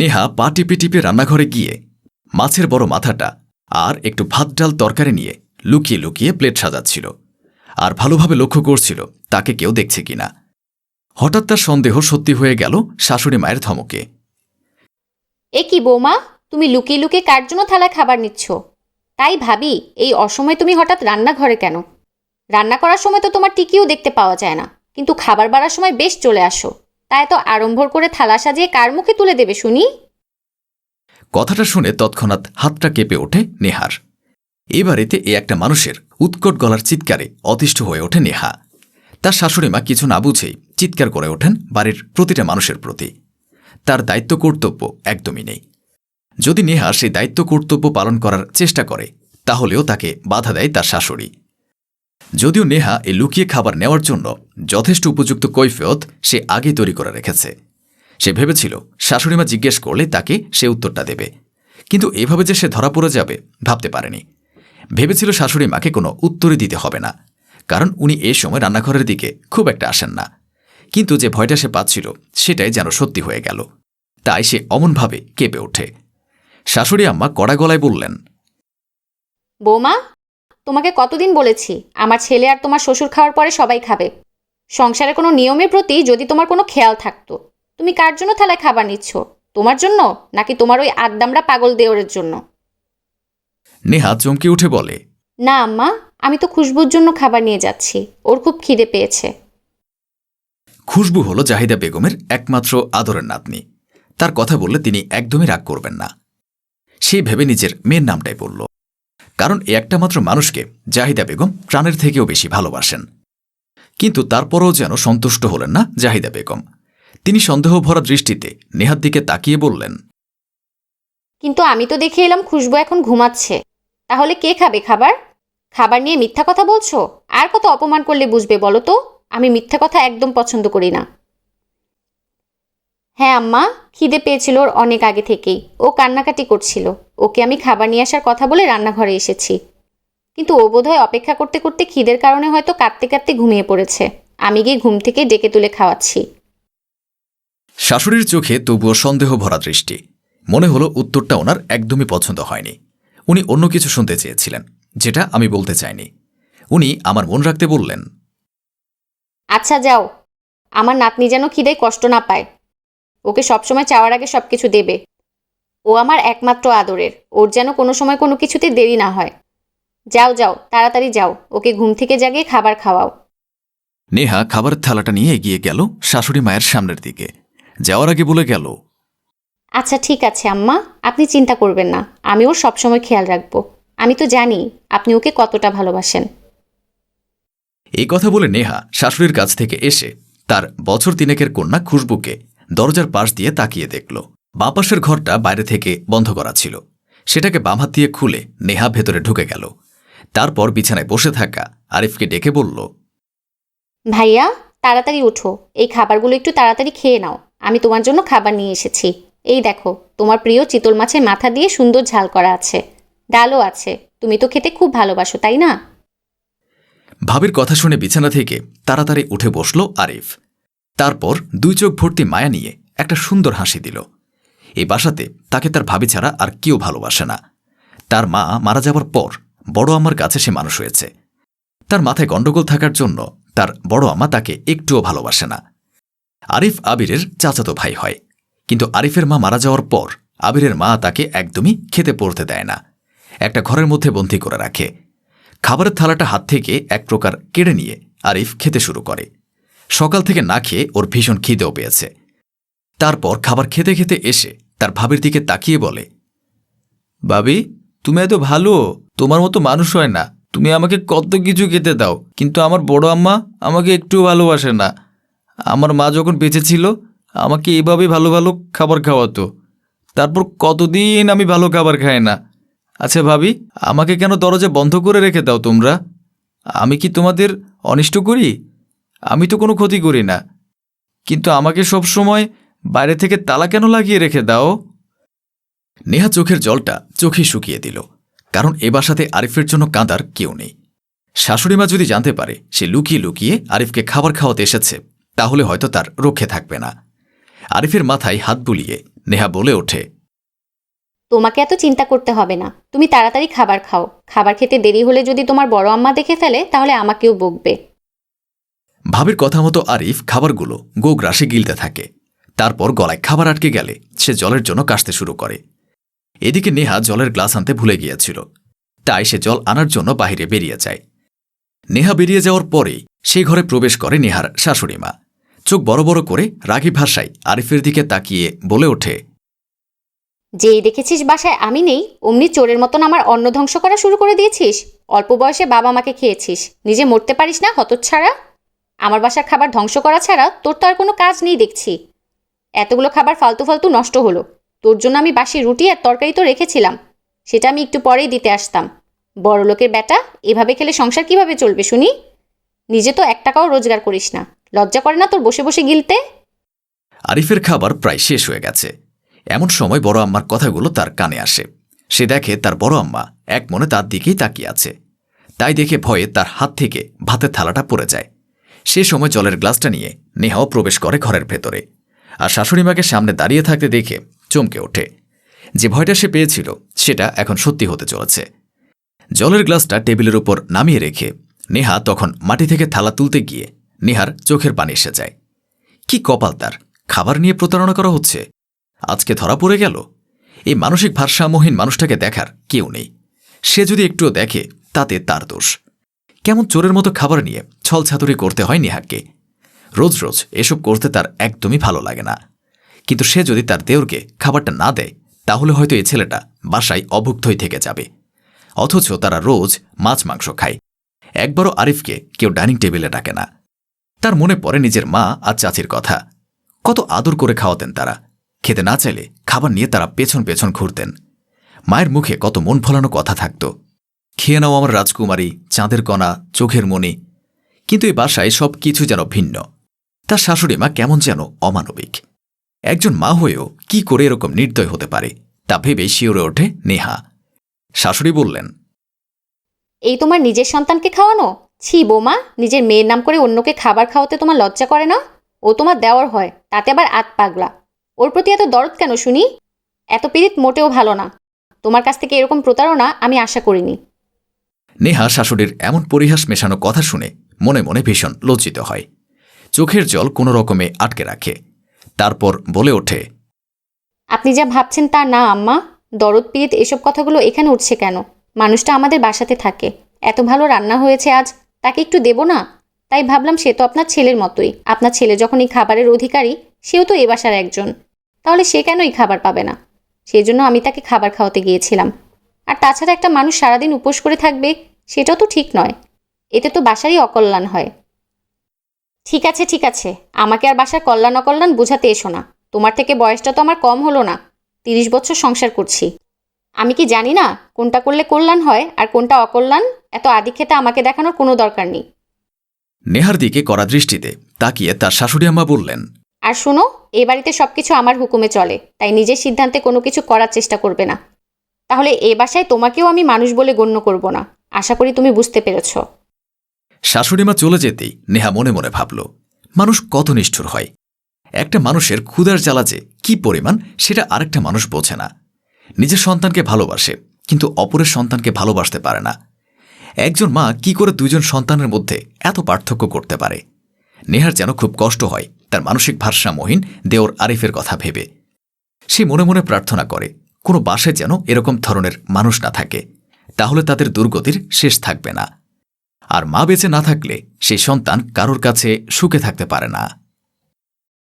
নেহা পা টিপে টিপে রান্নাঘরে গিয়ে মাছের বড় মাথাটা আর একটু ভাত ডাল তরকারি নিয়ে লুকিয়ে লুকিয়ে প্লেট সাজাচ্ছিল আর ভালোভাবে লক্ষ্য করছিল তাকে কেউ দেখছে কিনা। হঠাৎ তার সন্দেহ সত্যি হয়ে গেল শাশুড়ি মায়ের ধমকে। এ কি বৌমা, তুমি লুকিয়ে লুকিয়ে কার জন্য থালায় খাবার নিচ্ছ? তাই ভাবি, এই অসময়ে তুমি হঠাৎ রান্নাঘরে কেন? রান্না করার সময় তো তোমার টিকিও দেখতে পাওয়া যায় না, কিন্তু খাবার বাড়ার সময় বেশ চলে আসো। তাই তো আড়ম্বর করে থালা সাজিয়ে কার মুখে তুলে দেবে শুনি? কথাটা শুনে তৎক্ষণাৎ হাতটা কেঁপে ওঠে নেহার। এ বাড়িতে এ একটা মানুষের উৎকট গলার চিৎকারে অতিষ্ঠ হয়ে ওঠে নেহা। তার শাশুড়িমা কিছু না বুঝেই চিৎকার করে ওঠেন বাড়ির প্রতিটা মানুষের প্রতি। তার দায়িত্ব কর্তব্য একদমই নেই। যদি নেহা সেই দায়িত্ব কর্তব্য পালন করার চেষ্টা করে, তাহলেও তাকে বাধা দেয় তার শাশুড়ি। যদিও নেহা এই লুকিয়ে খাবার নেওয়ার জন্য যথেষ্ট উপযুক্ত কৈফিয়ত সে আগেই তৈরি করে রেখেছে। সে ভেবেছিল, শাশুড়িমা জিজ্ঞেস করলে তাকে সে উত্তরটা দেবে। কিন্তু এভাবে যে সে ধরা পড়ে যাবে, ভাবতে পারেনি। ভেবেছিল শাশুড়ি মাকে কোনো উত্তরই দিতে হবে না, কারণ উনি এ সময় রান্নাঘরের দিকে খুব একটা আসেন না। কিন্তু যে ভয়টা সে পাচ্ছিল, সেটাই যেন সত্যি হয়ে গেল। তাই সে অমনভাবে কেঁপে ওঠে। শাশুড়ি আম্মা কড়া গলায় বললেন, বৌমা? তোমাকে কতদিন বলেছি আমার ছেলে আর তোমার শ্বশুর খাওয়ার পরে সবাই খাবে। সংসারে কোনো নিয়মের প্রতি যদি তোমার কোনো খেয়াল থাকতো তুমি কার জন্য থালায় খাবার নিচ্ছ তোমার জন্য নাকি তোমার ওই আদ্দামরা পাগল দেওরের জন্য? নেহা চমকে উঠে বলে না আম্মা আমি তো খুশবুর জন্য খাবার নিয়ে যাচ্ছি ওর খুব খিদে পেয়েছে। খুশবু হলো জাহিদা বেগমের একমাত্র আদরের নাতনি। তার কথা বললে তিনি একদমই রাগ করবেন না। সেই ভেবে নিজের মেয়ের নামটাই বলল। কারণ একটা মাত্র মানুষকে জাহিদা বেগম প্রাণের থেকেও বেশি ভালোবাসেন। কিন্তু তারপরও যেন সন্তুষ্ট হলেন না জাহিদা বেগম। তিনি সন্দেহ ভরা দৃষ্টিতে নেহার দিকে তাকিয়ে বললেন, কিন্তু আমি তো দেখে এলাম খুশবু এখন ঘুমাচ্ছে। তাহলে কে খাবে খাবার? খাবার নিয়ে মিথ্যা কথা বলছো? আর কত অপমান করলে বুঝবে বলো তো? আমি মিথ্যা কথা একদম পছন্দ করি না। হ্যাঁ আম্মা খিদে পেয়েছিল ওর অনেক আগে থেকেই। ও কান্নাকাটি করছিল। ওকে আমি খাবার নিয়ে আসার কথা বলে রান্নাঘরে এসেছি। কিন্তু ও বোধহয় অপেক্ষা করতে করতে খিদের কারণে হয়তো কাঁদতে কাঁদতে ঘুমিয়ে পড়েছে। আমি গিয়ে ঘুম থেকে ডেকে তুলে খাওয়াচ্ছি। শাশুড়ির চোখে তবুও সন্দেহ ভরা দৃষ্টি। মনে হলো উত্তরটা ওনার একদমই পছন্দ হয়নি। উনি অন্য কিছু শুনতে চেয়েছিলেন যেটা আমি বলতে চাইনি। উনি আমার মন রাখতে বললেন আচ্ছা যাও। আমার নাতনি যেন খিদেয় কষ্ট না পায়। ওকে সবসময় চাওয়ার আগে সব কিছু দেবে। ও আমার একমাত্র আদরের। ওর যেন কোনো সময় কোনো কিছুতে দেরি না হয়। যাও যাও তাড়াতাড়ি যাও। ওকে ঘুম থেকে জাগিয়ে খাবার খাওয়াও। নেহা খাবার থালাটা নিয়ে এগিয়ে গেল শাশুড়ি মায়ের সামনের দিকে। যাওয়ার আগে বলে গেল আচ্ছা ঠিক আছে আম্মা। আপনি চিন্তা করবেন না। আমি ওর সবসময় খেয়াল রাখব। আমি তো জানি আপনি ওকে কতটা ভালোবাসেন। এই কথা বলে নেহা শাশুড়ির কাছ থেকে এসে তার বছর তিনেকের কন্যা খুশবুকে দরজার পাশ দিয়ে তাকিয়ে দেখল। বাপাসের ঘরটা বাইরে থেকে বন্ধ করা ছিল। সেটাকে বামহাত দিয়ে খুলে নেহা ভেতরে ঢুকে গেল। তারপর বিছানায় বসে থাকা আরিফকে ডেকে বলল ভাইয়া তাড়াতাড়ি উঠো। এই খাবারগুলো একটু তাড়াতাড়ি খেয়ে নাও। আমি তোমার জন্য খাবার নিয়ে এসেছি। এই দেখো তোমার প্রিয় চিতল মাছের মাথা দিয়ে সুন্দর ঝাল করা আছে। ডালও আছে। তুমি তো খেতে খুব ভালোবাসো তাই না? ভাবির কথা শুনে বিছানা থেকে তাড়াতাড়ি উঠে বসল আরিফ। তারপর দুই চোখ ভর্তি মায়া নিয়ে একটা সুন্দর হাসি দিল। এই বাসাতে তাকে তার ভাবি ছাড়া আর কেউ ভালোবাসে না। তার মা মারা যাবার পর বড় আমার কাছে সে মানুষ হয়েছে। তার মাথায় গণ্ডগোল থাকার জন্য তার বড় আমা তাকে একটুও ভালোবাসে না। আরিফ আবিরের চাচাতো ভাই হয়। কিন্তু আরিফের মা মারা যাওয়ার পর আবিরের মা তাকে একদমই খেতে পড়তে দেয় না। একটা ঘরের মধ্যে বন্দি করে রাখে। খাবারের থালাটা হাত থেকে এক প্রকার কেড়ে নিয়ে আরিফ খেতে শুরু করে। সকাল থেকে না খেয়ে ওর ভীষণ খিদেও পেয়েছে। তারপর খাবার খেতে খেতে এসে তার ভাবির দিকে তাকিয়ে বলে, ভাবি, তুমি এত ভালো, তোমার মতো মানুষ হয় না। তুমি আমাকে কত কিছু খেতে দাও, কিন্তু আমার বড় আম্মা আমাকে একটুও ভালোবাসে না। আমার মা যখন বেঁচে ছিল, আমাকে এভাবে ভালো ভালো খাবার খাওয়াতো। তারপর কতদিন আমি ভালো খাবার খাই না। আচ্ছা ভাবি, আমাকে কেন দরজা বন্ধ করে রেখে দাও তোমরা? আমি কি তোমাদের অনিষ্ট করি? আমি তো কোনো ক্ষতি করি না। কিন্তু আমাকে সব সময় বাইরে থেকে তালা কেন লাগিয়ে রেখে দাও? নেহা চোখের জলটা চোখে শুকিয়ে দিল, কারণ এ বাসাতে আরিফের জন্য কাঁদার কেউ নেই। শাশুড়িমা যদি জানতে পারে সে লুকিয়ে লুকিয়ে আরিফকে খাবার খাওয়াতে এসেছে, তাহলে হয়তো তার রক্ষে থাকবে না। আরিফের মাথায় হাত বুলিয়ে নেহা বলে ওঠে, তোমাকে এত চিন্তা করতে হবে না, তুমি তাড়াতাড়ি খাবার খাও। খাবার খেতে দেরি হলে যদি তোমার বড় আম্মা দেখে ফেলে, তাহলে আমাকেও বকবে। ভাবির কথা মতো আরিফ খাবারগুলো গোগ্রাসে গিলতে থাকে। তারপর গলায় খাবার আটকে গেলে সে জলের জন্য কাশতে শুরু করে। এদিকে নেহা জলের গ্লাস আনতে ভুলে গিয়েছিল। তাই সে জল আনার জন্য বাহিরে বেরিয়ে যায়। নেহা বেরিয়ে যাওয়ার পরেই সেই ঘরে প্রবেশ করে নেহার শাশুড়ি মা। চোখ বড় বড় করে রাগী ভাষায় আরিফের দিকে তাকিয়ে বলে ওঠে যেই দেখেছিস বাসায় আমি নেই, অমনি চোরের মতন আমার অন্ন ধ্বংস করা শুরু করে দিয়েছিস। অল্প বয়সে বাবা মাকে খেয়েছিস, নিজে মরতে পারিস না হতচ্ছাড়া? আমার বাসার খাবার ধ্বংস করা ছাড়া তোর তো আর কোনো কাজ নেই দেখছি। এতগুলো খাবার ফালতু ফালতু নষ্ট হলো। তোর জন্য আমি বাসি রুটি আর তরকারি তো রেখেছিলাম। সেটা আমি একটু পরেই দিতে আসতাম। বড় লোকের বেটা এভাবে খেলে সংসার কীভাবে চলবে শুনি? নিজে তো এক টাকাও রোজগার করিস না। লজ্জা করে না তোর বসে বসে গিলতে? আরিফের খাবার প্রায় শেষ হয়ে গেছে। এমন সময় বড় আম্মার কথাগুলো তার কানে আসে। সে দেখে তার বড় আম্মা এক মনে তার দিকেই তাকিয়ে আছে। তাই দেখে ভয়ে তার হাত থেকে ভাতের থালাটা পড়ে যায়। সে সময় জলের গ্লাসটা নিয়ে নেহাও প্রবেশ করে ঘরের ভেতরে আর শাশুড়িমাকে সামনে দাঁড়িয়ে থাকতে দেখে চমকে ওঠে। যে ভয়টা সে পেয়েছিল, সেটা এখন সত্যি হতে চলেছে। জলের গ্লাসটা টেবিলের উপর নামিয়ে রেখে নেহা তখন মাটি থেকে থালা তুলতে গিয়ে নেহার চোখের পানি এসে যায়। কি কপাল তার? খাবার নিয়ে প্রতারণা করা হচ্ছে? আজকে ধরা পড়ে গেল? এই মানসিক ভারসাম্যহীন মানুষটাকে দেখার কেউ নেই। সে যদি একটুও দেখে, তাতে তার দোষ। কেমন চোরের মতো খাবার নিয়ে ছলছাতুরি করতে হয় নেহাকে রোজ রোজ এসব করতে তার একদমই ভালো লাগে না। কিন্তু সে যদি তার দেওরকে খাবারটা না দেয়, তাহলে হয়তো এই ছেলেটা বাসায় অভুক্তই থেকে যাবে। অথচ তারা রোজ মাছ মাংস খায়। একবারও আরিফকে কেউ ডাইনিং টেবিলে ডাকে না। তার মনে পড়ে নিজের মা আর চাচির কথা। কত আদর করে খাওয়াতেন তারা। খেতে না চাইলে খাবার নিয়ে তারা পেছন পেছন ঘুরতেন। মায়ের মুখে কত মন ফলানো কথা থাকত। খেয়ে নাও আমার রাজকুমারী, চাঁদের কণা, চোখের মনি কিন্তু এই বাসায় সব কিছু যেন ভিন্ন। তার শাশুড়ি মা কেমন যেন অমানবিক। একজন মা হয়েও কি করে এরকম নির্দয় হতে পারে, তা ভেবে শিওরে ওঠে নেহা। শাশুড়ি বললেন, এই তোমার নিজের সন্তানকে খাওয়ানো? ছি বোমা, নিজের মেয়ের নাম করে অন্যকে খাবার খাওয়াতে তোমার লজ্জা করে না? ও তোমার দেওয়ার হয়, তাতে আবার আত পাগলা। ওর প্রতি এত দরদ কেন শুনি? এত পীড়িত মোটেও ভালো না। তোমার কাছ থেকে এরকম প্রতারণা আমি আশা করিনি। নেহা শাশুড়ির এমন পরিহাস মেশানো কথা শুনে মনে মনে ভীষণ লজ্জিত হয়। চোখের জল কোনো রকমে আটকে রাখে। তারপর বলে ওঠে, আপনি যা ভাবছেন তা না, আম্মা। দরদ পীড়িত এসব কথাগুলো এখানে উঠছে কেন? মানুষটা আমাদের বাসাতে থাকে। এত ভালো রান্না হয়েছে আজ, তাকে একটু দেব না? তাই ভাবলাম সে তো আপনার ছেলের মতোই। আপনার ছেলে যখন এই খাবারের অধিকারী, সেও তো এ বাসার একজন। তাহলে সে কেন এই খাবার পাবে না? সেই জন্য আমি তাকে খাবার খাওয়াতে গিয়েছিলাম। আর তাছাড়া একটা মানুষ সারাদিন উপোস করে থাকবে সেটাও তো ঠিক নয়। এতে তো বাসারই অকল্যাণ হয়। ঠিক আছে ঠিক আছে। আমাকে আর বাসার কল্যাণ অকল্যাণ বোঝাতে এসো না। তোমার থেকে বয়সটা তো আমার কম হলো না। তিরিশ বছর সংসার করছি। আমি কি জানি না কোনটা করলে কল্যাণ হয় আর কোনটা অকল্যাণ? এত আদিক্ষেতা আমাকে দেখানোর কোনো দরকার নেই। নেহার দিকে কড়া দৃষ্টিতে তাকিয়ে তার শাশুড়ি আম্মা বললেন আর শোনো এ বাড়িতে সব কিছু আমার হুকুমে চলে তাই নিজের সিদ্ধান্তে কোনো কিছু করার চেষ্টা করবে না। তাহলে এ বাসায় তোমাকেও আমি মানুষ বলে গণ্য করব না। আশা করি তুমি বুঝতে পেরেছ। শাশুড়িমা চলে যেতেই নেহা মনে মনে ভাবল, মানুষ কত নিষ্ঠুর হয়। একটা মানুষের ক্ষুধার জ্বালা যে কি পরিমাণ, সেটা আরেকটা মানুষ বোঝে না। নিজের সন্তানকে ভালোবাসে, কিন্তু অপরের সন্তানকে ভালোবাসতে পারে না। একজন মা কি করে দুইজন সন্তানের মধ্যে এত পার্থক্য করতে পারে? নেহার যেন খুব কষ্ট হয়, তার মানসিক ভারসাম্যহীন দেওর আরিফের কথা ভেবে। সে মনে মনে প্রার্থনা করে, কোনো বাসায় যেন এরকম ধরনের মানুষ না থাকে। তাহলে তাদের দুর্গতির শেষ থাকবে না। আর মা বেঁচে না থাকলে সেই সন্তান কারোর কাছে সুখে থাকতে পারে না।